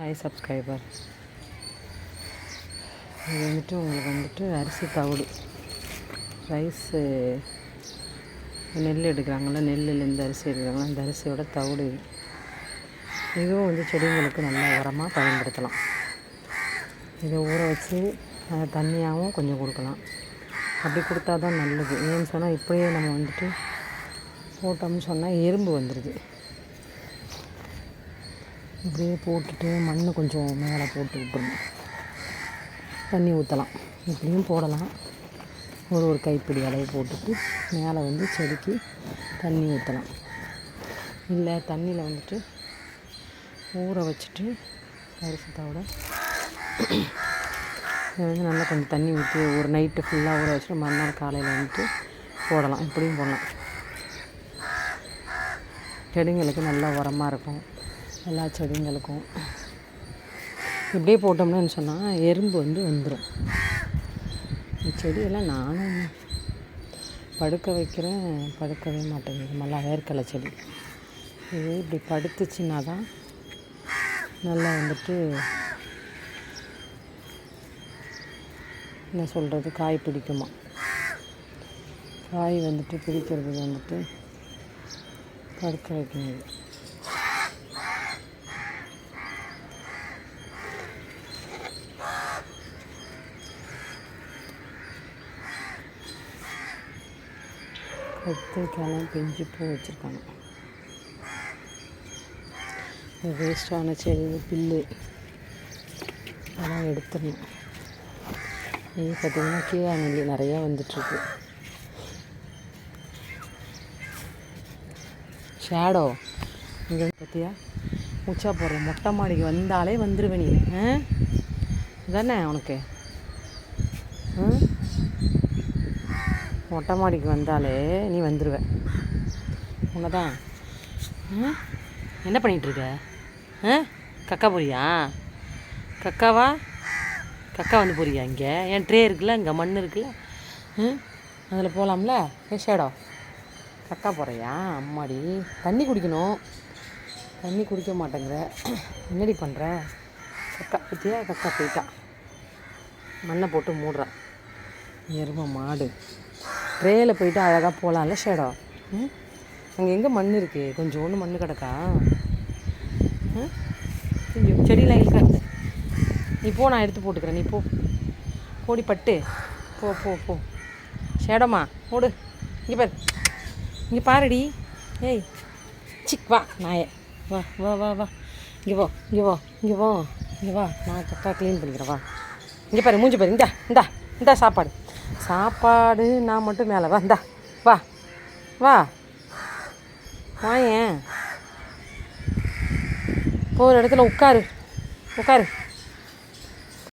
Hi subscriber இது வந்துட்டு உங்களுக்கு வந்துட்டு அரிசி தவிடு. ரைஸு நெல் எடுக்கிறாங்கள நெல்லுலேருந்து அரிசி எடுக்கிறாங்களா அந்த அரிசியோட தவிடு இது. இதுவும் வந்து செடிங்களுக்கு நல்ல உரமாக பயன்படுத்தலாம். இதை ஊற வச்சு அதை தண்ணியாகவும் கொஞ்சம் கொடுக்கலாம். அப்படி கொடுத்தா தான் நல்லது. ஏன்னு சொன்னால் இப்படியே நம்ம வந்துட்டு போட்டோம்னு சொன்னால் எறும்பு வந்துடுது இப்படியே போட்டுட்டு மண் கொஞ்சம் மேலே போட்டு விட்டுருணும் தண்ணி ஊற்றலாம் இப்படியும் போடலாம். ஒரு ஒரு கைப்பிடி அளவு போட்டுட்டு மேலே வந்து செடிக்கு தண்ணி ஊற்றலாம் இல்லை தண்ணியில் வந்துட்டு ஊற வச்சுட்டு அரிசத்தோட இதை வந்து நல்லா கொஞ்சம் தண்ணி ஊற்றி ஒரு நைட்டு ஃபுல்லாக ஊற வச்சுட்டு மறுநாள் காலையில் வந்துட்டு போடலாம். இப்படியும் போடலாம். செடிங்களுக்கு நல்லா உரமாக இருக்கும். எல்லா செடிங்களுக்கும். இப்படியே போட்டோம்னு சொன்னால் எறும்பு வந்து வந்துடும் இந்த செடியெல்லாம் நானும் படுக்க வைக்கிறேன் படுக்கவே மாட்டேங்குது நல்லா வேர்க்கலை செடி. இது இப்படி படுத்துச்சுன்னா தான் நல்லா வந்துட்டு என்ன சொல்கிறது காய் பிடிக்குமா? காய் வந்துட்டு பிடிக்கிறது வந்துட்டு படுக்க வைக்கணும் இது. கத்திரிக்காயெல்லாம் பிஞ்சு பூ வச்சுருக்காங்க வேஸ்டான செடி புல்லு. அதெல்லாம் எடுத்துடணும். இது பார்த்திங்கன்னா கீழாநெல்லி நிறையா வந்துட்டுருக்கு. ஷேடோ இங்கே பார்த்தியா மூச்சா போடுற. மொட்டை மாடிக்கு வந்தாலே வந்துடுவேன் நீ. ஆ? தானே உனக்கு? ம் மொட்டை மாடிக்கு வந்தாலே நீ வந்துடுவ உன்னதான். என்ன பண்ணிகிட்ருக்க ஆ? கக்கா போறியா? கக்காவா? கக்கா வந்து போறியா இங்கே? என் ட்ரே இருக்குல்ல இங்கே மண் இருக்குல்ல? ம் அதில் போகலாம்ல ஏ ஷேடோ. கக்கா போகிறியா அம்மாடி. தண்ணி குடிக்கணும். தண்ணி குடிக்க மாட்டேங்கிற. என்னடி பண்ணுற கக்கா பற்றியா கக்கா போயிட்டா. மண்ணை போட்டு மூடுறான் எருமை மாடு. ட்ரேயில் போயிட்டு அழகாக போகலாம்ல ஷேடோ? ம்? அங்கே எங்கே மண் இருக்குது கொஞ்சோண்டு மண் கிடக்கா? ம்? ஐயோ செடியெலாம் இருக்காது நீ போ நான் எடுத்து போட்டுக்கிறேன். நீ போ. கோடி பட்டு. போ போ போ. ஷேடோமா ஓடு. இங்கே பாரு. இங்கே பாருடி. ஏய் சிக் வா நாய. வா வா வா வா. இங்கே வா இங்கே வா இங்கே வா இங்கே வா. நான் கக்கா க்ளீன் பண்ணிக்கிறேன் வா. இங்கே பாரு மூஞ்சி பாரு. இந்தா இந்தா இந்தா சாப்பாடு. சாப்பாடு நான் மட்டும் மேலே வந்தா வா. வா. வாயேன். போகிற இடத்துல உட்காரு. உட்காரு.